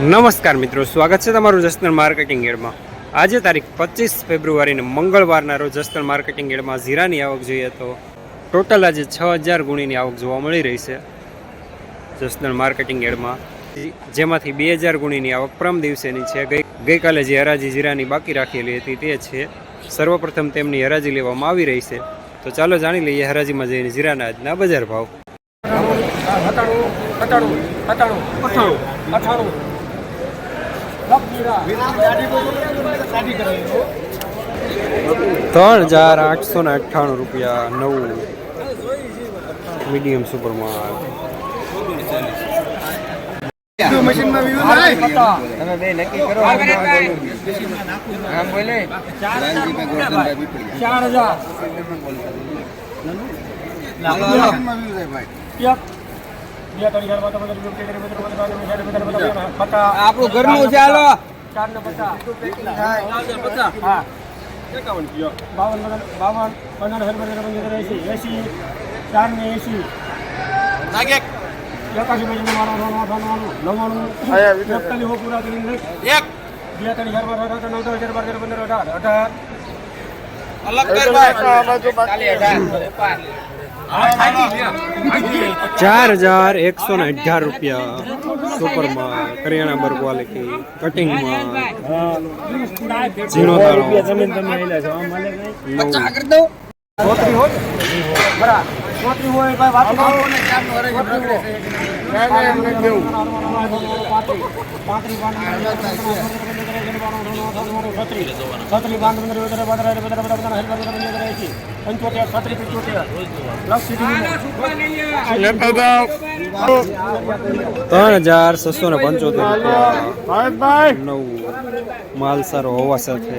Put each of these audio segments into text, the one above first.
નમસ્કાર મિત્રો, સ્વાગત છે તમારું જસનલ માર્કેટિંગ એડમાં. આજે તારીખ પચીસ ફેબ્રુઆરીને મંગળવારના રોજ જસનલ માર્કેટિંગ એડમાં જીરાની આવક જોઈએ તો ટોટલ આજે છ હજાર ગુણીની આવક જોવા મળી રહી છે જસનલ માર્કેટિંગ એડમાં. જેમાંથી બે હજાર ગુણીની આવક પ્રમ દિવસેની છે. ગઈ ગઈકાલે જે હરાજી જીરાની બાકી રાખેલી હતી તે છે. સર્વપ્રથમ તેમની હરાજી લેવામાં આવી રહી છે. તો ચાલો જાણી લઈએ હરાજીમાં જઈને જીરાના આજના બજાર ભાવ. અઠાણું અઠાણું અઠાણું અઠાણું ત્રણ હજાર આઠસો ને અઠ્ઠાણું રૂપિયા નવું મીડિયમ સુપરમાં તમે બે નક્કી કરો આમ બોલે ચાર હજાર આપણું ઘરનું છે હાલો. ચાર ને પચાસ હા. બાવન બાવન પંદર હજાર એસી એસી. ચાર ને એસી એકાસી બાજુ નવ્વાણું એકતાલીસ હો પૂરા કરીને એક. બે ત્રણ હજાર બાર નવ હજાર બાર પંદર અઢાર અઢાર. ચાર હજાર એકસો ને અઢાર રૂપિયા સુપરમાં કરિયાણા બર્ગ ક્વોલિટી કટિંગમાં ઝીણો તાળો નવું ચોત્રી હોય બરા ચોત્રી હોય ભાઈ વાત કરો ત્રણ હજાર છસો ને પંચોતેર નવું માલ સારો હોવા સાથે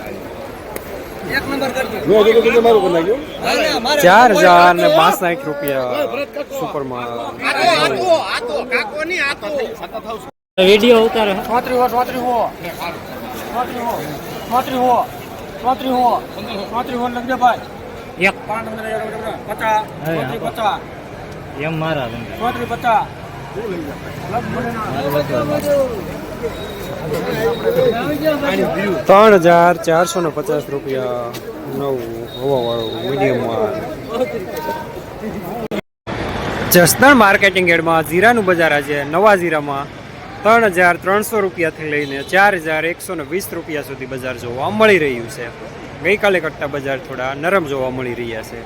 ચાર હજાર ને બાસઠ રૂપિયા સુપરમાં વીડિયો ઉતારે. ચોત્રી હો ચોત્રી હો. ચોત્રી હો ચોત્રી હો ચોત્રી હો ચોત્રી હો લખજે ભાઈ. એક. પાંચ પચાસ પચાસ. એમ મારા ચોત્રી પચાસ. ત્રણ હજાર ચારસો ને પચાસ રૂપિયા નવું હવાવાળું મીડિયમમાં જસદણ માર્કેટિંગ એડમાં જીરાનું બજાર આજે નવા જીરામાં ત્રણ હજાર ત્રણસો રૂપિયાથી લઈને ચાર હજાર એકસો ને વીસ રૂપિયા સુધી બજાર જોવા મળી રહ્યું છે. ગઈકાલે કરતાં બજાર થોડા નરમ જોવા મળી રહ્યા છે.